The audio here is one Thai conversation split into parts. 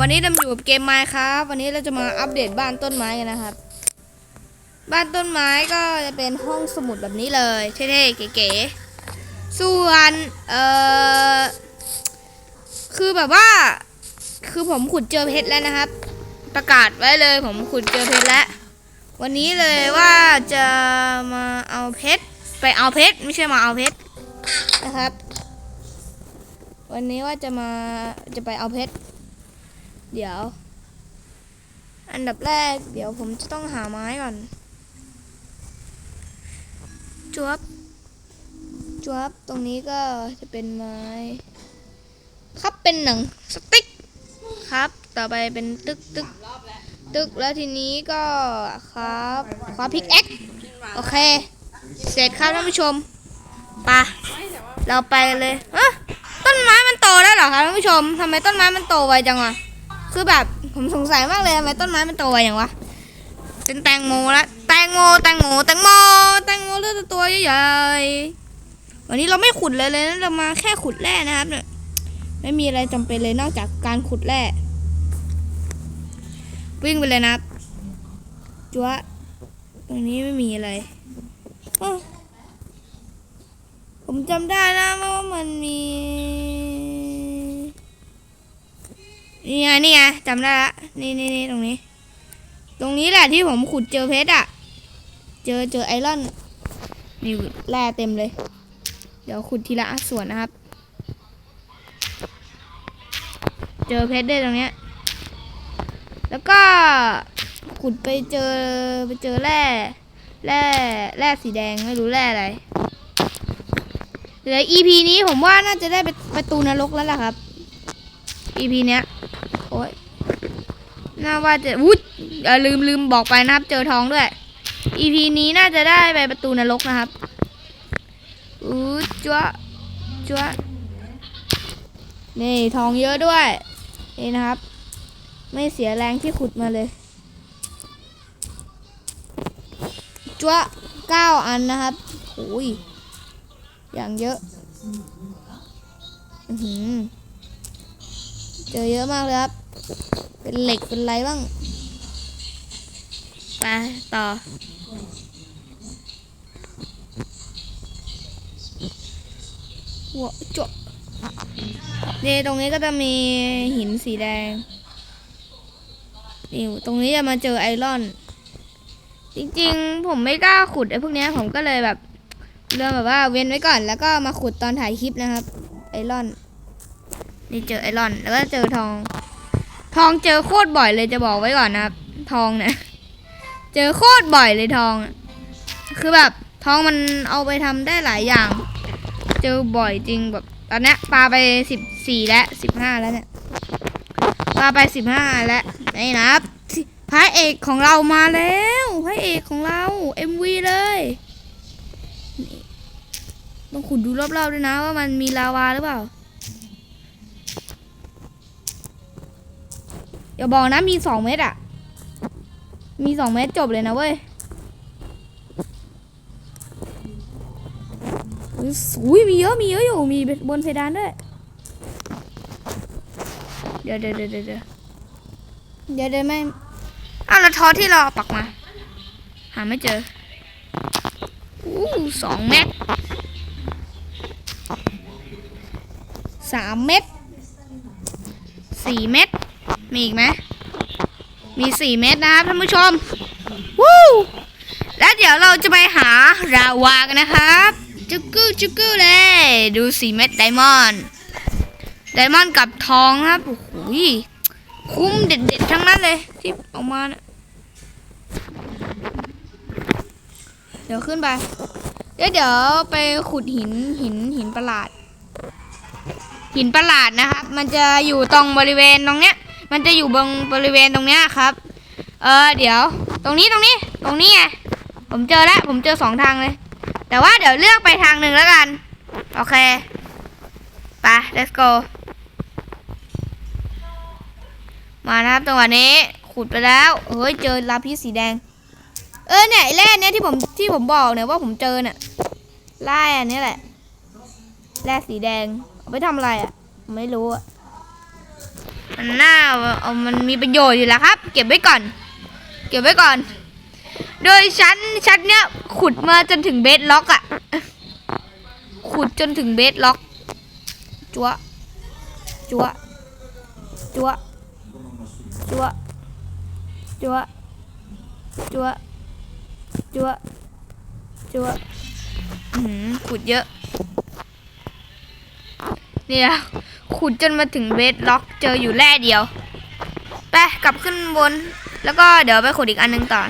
วันนี้เราอยู่กับเกมไม้ครับ วันนี้เราจะมาอัปเดตบ้านต้นไม้กันนะครับ บ้านต้นไม้ก็จะเป็นห้องสมุดแบบนี้เลยเท่ๆเก๋ๆส่วนเอ่อคือแบบว่า คือผมขุดเจอเพชรแล้วนะครับ ประกาศไว้เลยผมขุดเจอเพชรแล้ววันนี้เลยว่าจะมาเอาเพชรไปเอาเพชรไม่ใช่มาเอาเพชรนะครับ วันนี้ว่าจะมาจะไปเอาเพชร เดี๋ยว อันดับแรก เดี๋ยวผมจะต้องหาไม้ก่อนจวบจวบตรงนี้ก็จะเป็นไม้ ครับเป็นหนังสติ๊กครับ ต่อไปเป็นตึกตึกตึกแล้วทีนี้ก็ครับคว้าพิกแอ็กโอเค เสร็จครับท่านผู้ชมปะเราไปเลยเออต้นไม้มันโตแล้เหรอครับท่านผู้ชมทำไมต้นไม้มันโตไวจังวะ คือแบบผมสงสัยมากเลยทำไมต้นไม้มันโตไวอย่างวะ เป็นแตงโมล้วแตงโมแตงโมแตงโมแตงโมเลือดตัวใหญ่ๆวันนี้เราไม่ขุดเลยเลยนะเรามาแค่ขุดแร่นะครับเนี่ยไม่มีอะไรจำเป็นเลยนอกจากการขุดแร่วิ่งไปเลยนะจัวะตรงนี้ไม่มีอะไรผมจำได้นะว่ามันมี นี่ไงนี่ไงจำได้ละนี่นี่นี่ตรงนี้ ตรงนี้แหละที่ผมขุดเจอเพชรอะ เจอเจอไอรอนนี่แร่เต็มเลย เดี๋ยวขุดทีละส่วนนะครับ เจอเพชรได้ตรงเนี้ย แล้วก็ขุดไปเจอไปเจอแร่แร่แร่สีแดงไม่รู้แร่อะไรเดี๋ยว EP นี้ผมว่าน่าจะได้ไปประตูนรกแล้วล่ะครับ EP เนี้ย โอ้ยน่าว่าจะวุ้ยลืมลืมบอกไปนะครับ เจอทองด้วย EP นี้น่าจะได้ไปประตูนรกนะครับอู้จ้วะจ้วนี่ทองเยอะด้วย นี่นะครับ ไม่เสียแรงที่ขุดมาเลยจ้วเก้าอันนะครับโอ้ยอย่างเยอะ อือหือ เจอเยอะมากเลยครับ เป็นเหล็กเป็นไรบ้างไปต่อ หัวจบนี่ตรงนี้ก็จะมีหินสีแดงนี่ตรงนี้จะมาเจอไอรอน จริงๆ ผมไม่กล้าขุดไอ้พวกนี้ผมก็เลยแบบเรื่องแบบว่าเว้นไว้ก่อนแล้วก็มาขุดตอนถ่ายคลิปนะครับ ไอรอน นี่เจอไอรอน แล้วก็เจอทอง ทองเจอโคตรบ่อยเลยจะบอกไว้ก่อนนะครับ ทองเนี่ยเจอโคตรบ่อยเลยทอง คือแบบทองมันเอาไปทำได้หลายอย่าง เจอบ่อยจริงแบบตอนนี้ปลาไปสิบสี่แล้วสิบห้าแล้วเนี่ยปลาไปสิบห้าแล้วนี่นะครับพระเอกของเรามาแล้วพระเอกของเรา MV เลยต้องขุดดูรอบๆด้วยนะว่ามันมีลาวาหรือเปล่า อย่าบอกนะมีสองเม็ดอะมีสองเม็ดจบเลยนะเว้ยอุ้ยมีเยอะมีเยอะอยู่มีบนเพดานด้วย เดี๋ยวเดี๋ยวเดี๋ยวเดี๋ยวเดี๋ยวเดี๋ยวไม่อ้าวแล้วทอที่เรอาปักมา หาไม่เจออู้สองเม็ดสามเม็ดสี่เม็ด มีอีกไหม มีสี่เม็ดนะครับท่านผู้ชม วู้แล้วเดี๋ยวเราจะไปหาราวากันนะครับ จุกกู้จุกกู้เลย ดูสี่เม็ดไดมอนด์ไดมอนด์กับทองครับโอ้โหคุ้มเด็ดๆทั้งนั้นเลยที่ออกมาเนะเดี๋ยวขึ้นไป เดี๋ยวเดี๋ยวไปขุดหินหินหินประหลาด หินประหลาดนะครับ มันจะอยู่ตรงบริเวณตรงเนี้ย มันจะอยู่บงบริเวณตรงเนี้ยครับ เออเดี๋ยว ตรงนี้ตรงนี้ ตรงนี้ไงผมเจอแล้วผมเจอสองทางเลย แต่ว่าเดี๋ยวเลือกไปทางหนึ่งแล้วกัน โอเคไป let's go มานะครับจังหวะนี้ขุดไปแล้วเฮ้ยเจอลาพิสสีแดง เออเนี่ยแร่เนี้ยที่ผมที่ผมบอกเนี่ยว่าผมเจอเนี่ยแร่อันนี้แหละแร่สีแดงเอาไปทำอะไรอะ ไม่รู้อะ มันน่าเอามันมีประโยชน์อยู่แล้วครับ เก็บไว้ก่อน เก็บไว้ก่อน โดยชั้นชั้นเนี้ยขุดมาจนถึงเบสล็อกอะขุดจนถึงเบสล็อก จัวจัวจัวจัวจัวจัวจัวจัวขุดเยอะ เนี่ยขุดจนมาถึงเบสล็อกเจออยู่แร่เดียว ไปกลับขึ้นบน แล้วก็เดี๋ยวไปขุดอีกอันหนึงต่อ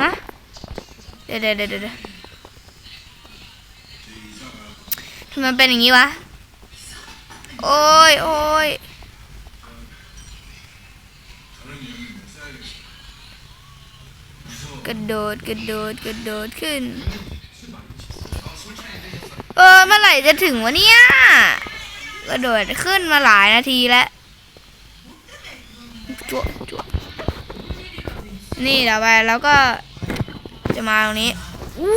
ฮะ เดี๋ยวเดี๋ยวเดี๋ยวเดะทำไมเป็นอย่างนี้วะ โอ้ยโอ้ยกระโดดกระโดดกระโดดขึ้น ออเมื่อไหร่จะถึงวะเนี่ยกระโดดขึ้นมาหลายนาทีแล้วจั่วจั่วนี่เดี๋ยวไปแล้วก็จะมาตรงนี้อู้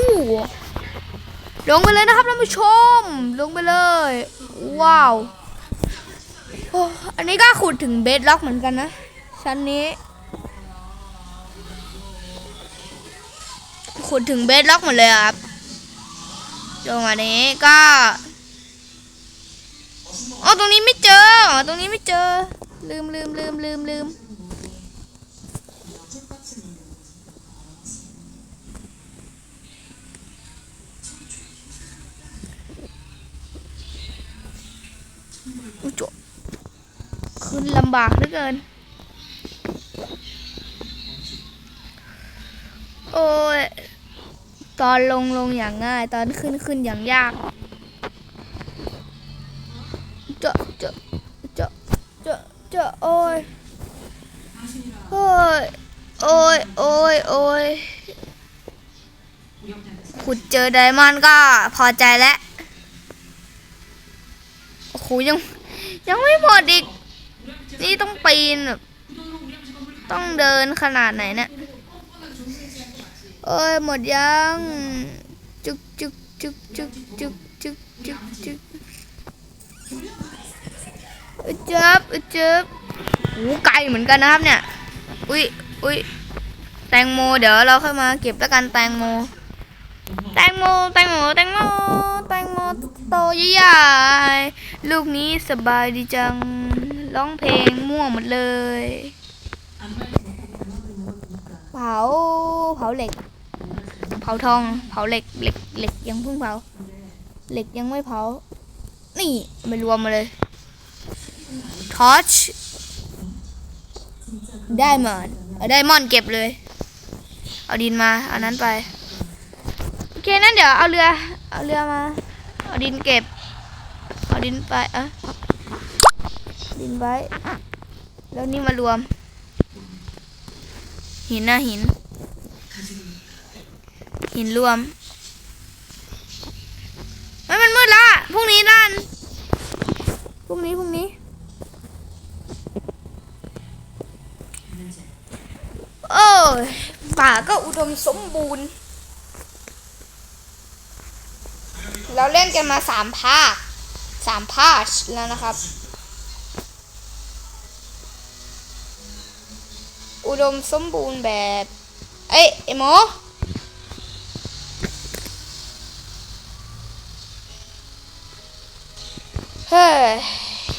ลงไปเลยนะครับท่านผู้ชม ลงไปเลย ว้าวโอ้อันนี้ก็ขุดถึงเบสล็อกเหมือนกันนะชั้นนี้ขุดถึงเบสล็อกหมดเลยครับ ลงมานี้ก็อ๋อตรงนี้ไม่เจออ๋อตรงนี้ไม่เจอ ลืมลืมลืมลืมลืมอุจขึ้นลำบากเหลือเกิน โอ้ย ตอนลงลงอย่างง่าย ตอนขึ้นขึ้นอย่างยากเจาะเจาะเจาะเจาะเจาะโอ้ยโอ้ยโอ้ยโอ้ยโอ้ยขุดเจอไดมอนด์ก็พอใจแล้วโอ้โหยังยังไม่หมดอีก นี่ต้องปีนแบบต้องเดินขนาดไหนเนี่ย โอ้ยหมดยังจุกจุกจุกจุกจุกจุกจุกจุกอึดจับอึดจับโอ้ไกลเหมือนกันนะครับเนี่ย อุ้ยอุ้ยแตงโมเดี๋ยวเราค่อยมาเก็บแล้วกันแตงโม แตงโมแตงโมแตงโมแตงโมโตใหญ่ๆลูกนี้สบายดีจังร้องเพลงม่วงหมดเลย เผาเผาเหล็ก เผาทอง เผาเหล็ก เหล็ก เหล็กยังเพิ่งเผา เหล็กยังไม่เผา นี่เอาไปรวมมาเลย ทอชได้มอนได้มอนเก็บเลย เอาดินมา เอานั้นไป โอเค นั้นเดี๋ยวเอาเรือ เอาเรือมา เอาดินเก็บ เอาดินไป เอะดินไว้ แล้วนี่มารวม หินนะหิน หินรวมเฮ้ยมันมืดและพรุ่งนี้นั่นพรุ่งนี้พรุ่งนี้โอ้ยป่าก็อุดมสมบูรณ์ เราเล่นกันมาสามภาคสามภาคแล้วนะครับ อุดมสมบูรณ์แบบ เอ้ยไอหม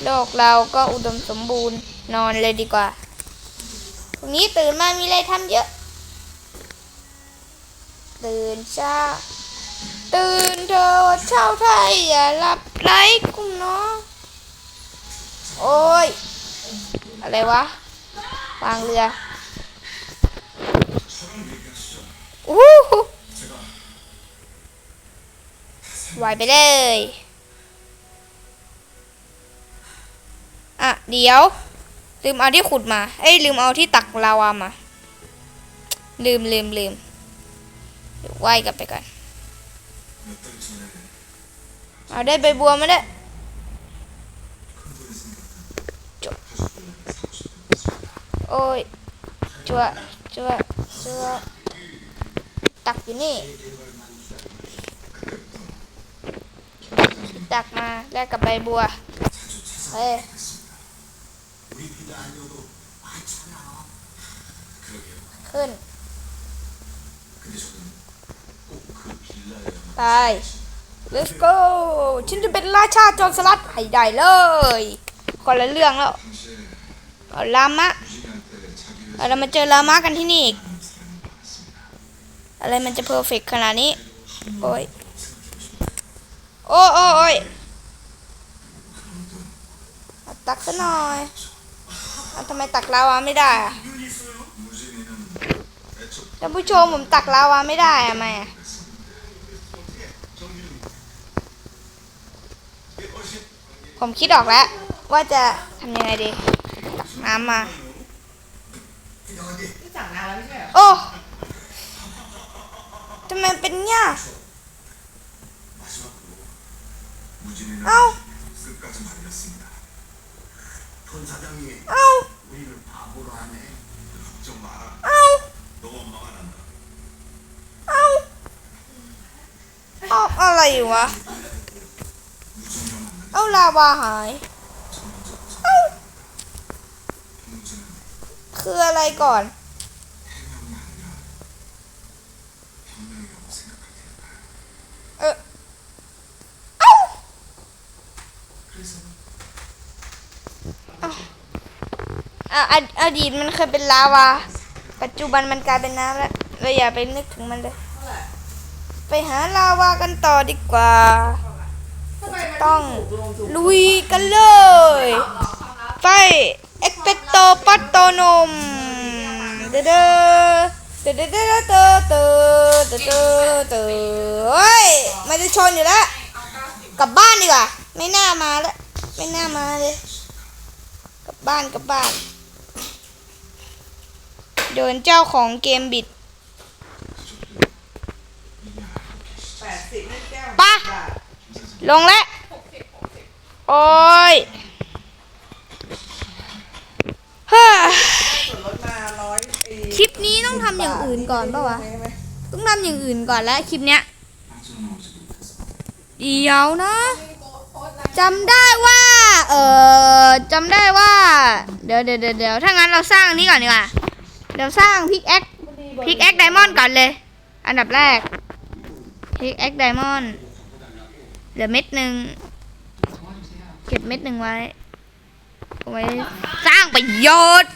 โลกเราก็อุดมสมบูรณ์นอนเลยดีกว่าพรุ่งนี้ตื่นมามีอะไรทำเยอะ ตื่นเช้า ตื่นเธอเช้าไทยอย่าหลับไหลกุ้งเนาะโอ้ย อะไรวะ วางเรืออู้หูไหวไปเลย อะ เดี๋ยว ลืมเอาที่ขุดมา เอ้ยลืมเอาที่ตักลาวามา ลืมลืมลืมเดี๋ยวไหวกลับไปก่อน เอาได้ใบบัวมาได้จบโอ้ยจัวจัวจัวตักอยู่นี่ตักมาแลกกับใบบัวเฮ้ย ขึ้น ไป let's go ฉันจะเป็นราชาจอมสลัดให้ได้เลยคนละเรื่องแล้วลามะเรามาเจอลามะกันที่นี่อะไรมันจะเพอร์เฟกขนาดนี้ โอ้ย โอ้โอ้โอ้ยตักซะหน่อยทำไมตักลาวาไม่ได้อะ ท่านผู้ชมผมตักลาวาไม่ได้อะไมอะผมคิดออกแล้ว ว่าจะทำยังไงดีตักน้ำมาโอ้ทำไมเป็นเนี่ยเอาเอาเอา เอาเอาอะไรอยู่วะ เอาลาวาหายเอาคืออะไรก่อน เออเอาเอาอดีตมันเคยเป็นลาวา ปัจจุบันมันกลายเป็นน้ำแล้วเราอย่าไปนึกถึงมันเลย ไปหาลาวากันต่อดีกว่า ต้องลุยกันเลย ไปเอ็กเปโตปัตโตนมเด้อเด้อเด้อเด้อเด้อเด้อเด้อเด้อเด้อเด้อเฮ้ยไม่ได้ชนอยู่แล้วกลับบ้านดีกว่า ไม่น่ามาแล้ว ไม่น่ามาเลย กลับบ้านกลับบ้าน โดนเจ้าของเกมบิดปะลงแล้ว โอ้ยคลิปนี้ต้องทำอย่างอื่นก่อนปะวะ ต้องทำอย่างอื่นก่อนแล้วคลิปเนี้ย เดี๋ยวนะจำได้ว่า เออจำได้ว่า เดี๋ยวเดี๋ยวเดี๋ยวถ้างั้นเราสร้างนี้ก่อนดีกว่า เดี๋ยวสร้างพิกแอคพิกแอคไดมอนด์ก่อนเลย อันดับแรกพิกแอคไดมอนด์เหลือเม็ดหนึ่งเก็บเม็ดหนึ่งไว้ไว้สร้างประโยชน์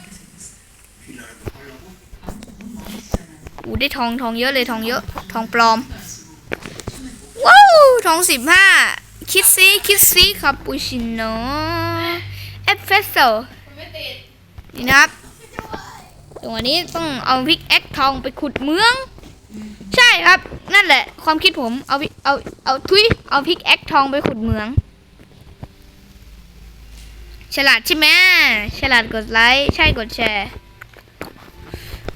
อูได้ทองทองเยอะเลยทองเยอะทองปลอม ว้าว ทองสิบห้าคิดซิคิดซิคาปูชิโน่เอสเฟสโซนี่นะครับ ตรงวันนี้ต้องเอาพิกแอคทองไปขุดเมือง ใช่ครับ นั่นแหละ ความคิดผมเอาพิเอาเอาทุยเอาพิกแอคทองไปขุดเมือง ฉลาดใช่ไหมฉลาดกดไลค์ใช่กดแชร์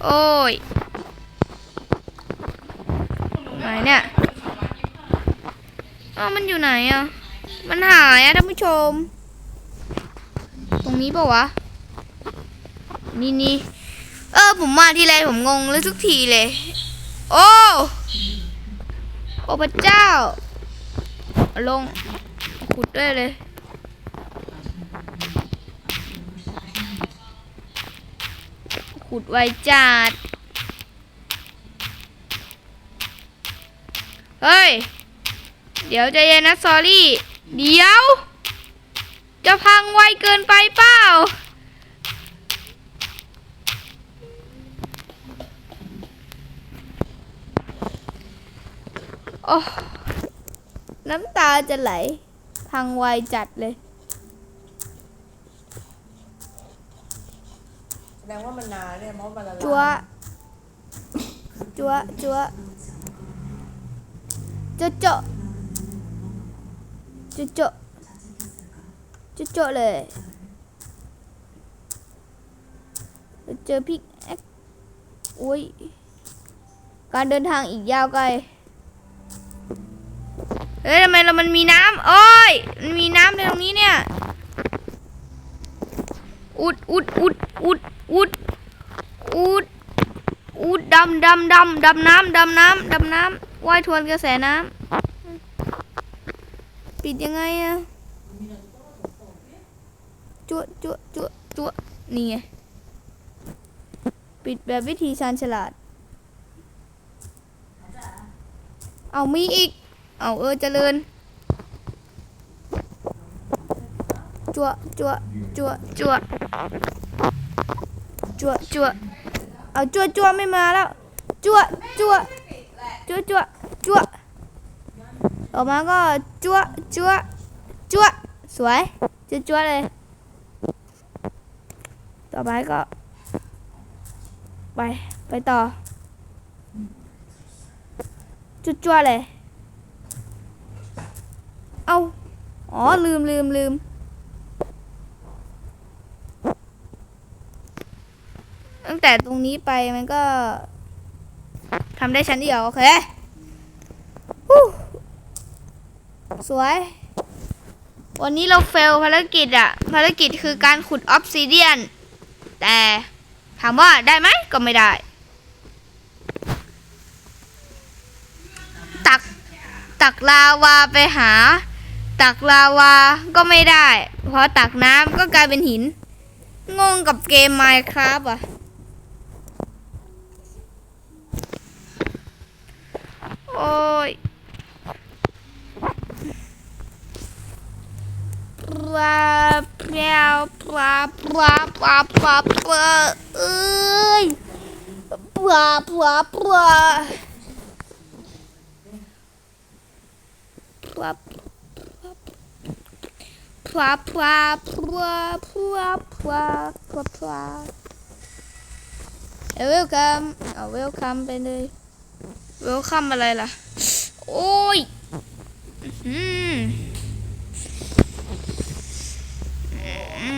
โอ้ยไหนเนี่ยอ้าวมันอยู่ไหนอะ มันหายอะท่านผู้ชม ตรงนี้ปะวะ นี่นี่ เออ ผมมาทีไรผมงงเลยทุกทีเลย โอ้ โอ้พระเจ้า ลง ขุดได้เลย ขุดไวจัด เฮ้ย เดี๋ยวใจเย็นนะ ซอรี่ เดี๋ยว จะพังไวเกินไปเปล่า โอ้น้ำตาจะไหล พังไวจัดเลย แสดงว่ามันนานเนี่ยเพราะมันละลายจัว จัว จัวโจะโจะโจะโจะโจะโจะเลยเจอพิกแอคอุ้ย การเดินทางอีกยาวไกล เฮ้ยทำไมเรามันมีน้ำโอ้ยมันมีน้ำในตรงนี้เนี่ย อุดอุดอุดอุดอุดอุดอูดดำดำดำดำน้ำดำน้ำดำน้ำว่ายทวนกระแสน้ำปิดยังไงอะจุ๊จุ๊จุ๊ตัวนี่ไงปิดแบบวิธีชาญฉลาด เอามีอีก เอาเออเจริญ จั่วจั่วจั่วจั่วจั่วจั่วเอาจั่วจั่วไม่มาแล้ว จั่วจั่วจั่วจั่วจั่วออกมาก็จั่วจั่วจั่วสวยจั่วจั่วเลย ต่อไปก็ ไป ไปต่อจุดจั่วเลย เอาอ๋อลืมลืมลืมตั้งแต่ตรงนี้ไปมันก็ทำได้ชั้นเดียว โอเคฮู้สวย วันนี้เราเฟลภารกิจอะภารกิจคือการขุดออฟซิเดียน แต่ถามว่าได้ไหมก็ไม่ได้ ตักตักลาวาไปหา ตักลาวาก็ไม่ได้ เพราะตักน้ำก็กลายเป็นหิน งงกับเกม Minecraft อะ โอ้ยปลาปลาปลาปลาปลาปลาปลาเอ้ยปลาปลาปลาปลา ปลาปลาปลาปลาปลาปลาปลาเอเวลคัมเอาเวลคัมไปเลยเวลคัมอะไรล่ะ โอ้ย อืมอื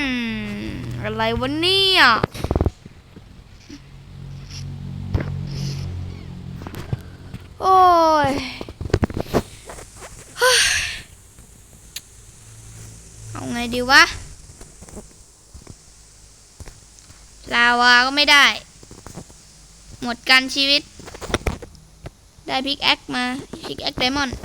มอะไรวะเนี่ย ดีวะ ลาวาก็ไม่ได้ หมดกันชีวิต ได้พิกแอคมาพิกแอคไดมอนด์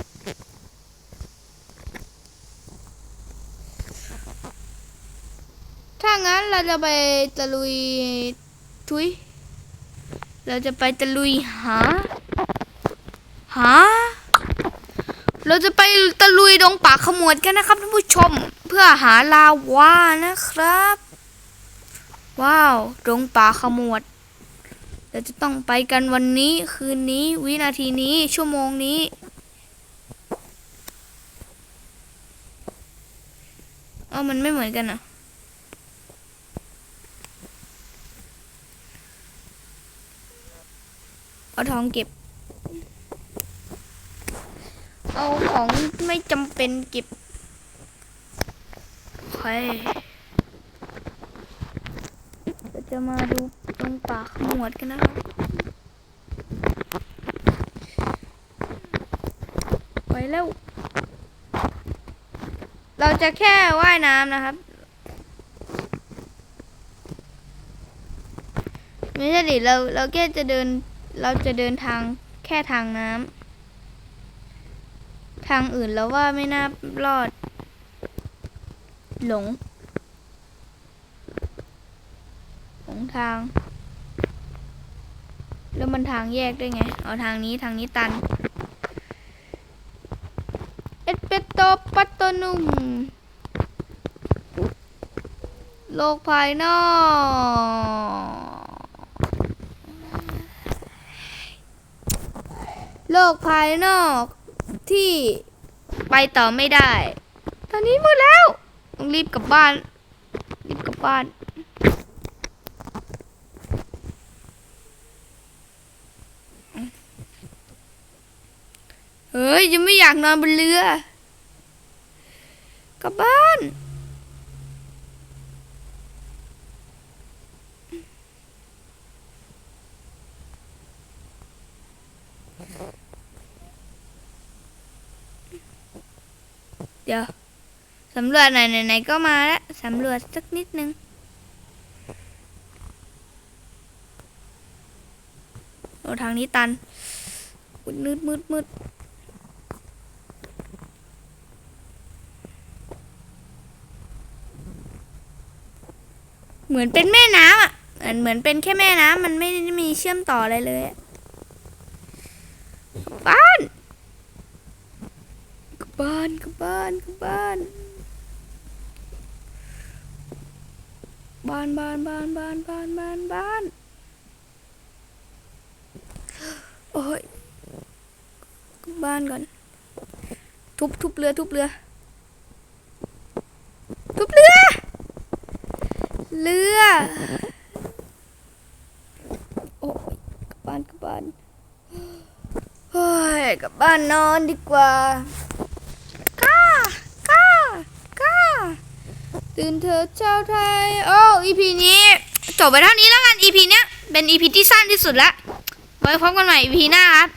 ถ้างั้นเราจะไปตะลุยทุย เราจะไปตะลุยหาหาเราจะไปตะลุยดงป่าขมวดกันนะครับท่านผู้ชม เพื่อหาลาวานะครับ ว้าวดงป่าขมวดเราจะต้องไปกันวันนี้คืนนี้ วินาทีนี้ชั่วโมงนี้ เอ้ามันไม่เหมือนกันอะเอาทองเก็บ เอาของไม่จำเป็นเก็บ เคเราจะมาดูตรงป่าขมวดกันนะครับ ไปแล้ว เราจะแค่ว่ายน้ำนะครับไม่ใช่ดิเราเราแค่จะเดิน เราจะเดินทางแค่ทางน้ำทางอื่นแล้วว่าไม่น่ารอด หลง หลงทาง แล้วมันทางแยกได้ไง เอาทางนี้ทางนี้ตัน เอสเปโตปัตโตนุม โลกภายนอกโลกภายนอกที่ไปต่อไม่ได้ ตอนนี้หมดแล้ว ต้องรีบกลับบ้าน รีบกลับบ้าน เฮ้ยยังไม่อยากนอนบนเรือ กลับบ้านเดี๋ยว สำรวจไหนอยไหนๆก็มาแล้วสำรวจสักนิดนึง โอ้ทางนี้ตันมืดมืดมืดเหมือนเป็นแม่น้ำอะเหมือนเหมือนเป็นแค่แม่น้ำมันไม่ได้มีเชื่อมต่ออะไรเลยอะกลับบ้าน กบบ้านกบบ้านกลับบ้าน บ้านบ้านบ้านบ้านบ้านบ้านบ้านโอ้ยบบ้านก่อน ทุบทุบเรือทุบเรือ ทุบเรือ เรือโอ้ยกลับบ้านกลับบ้านเฮ้ยกลับบ้านนอนดีกว่าก้าก้าก้า ตื่นเถอะเจ้าไทย โอ้อีพีนี้จบไปเท่านี้แล้วกันอีพีเนี้ยเป็นอีพีที่สั้นที่สุดละไว้พบกันใหม่อีพีหน้าครับ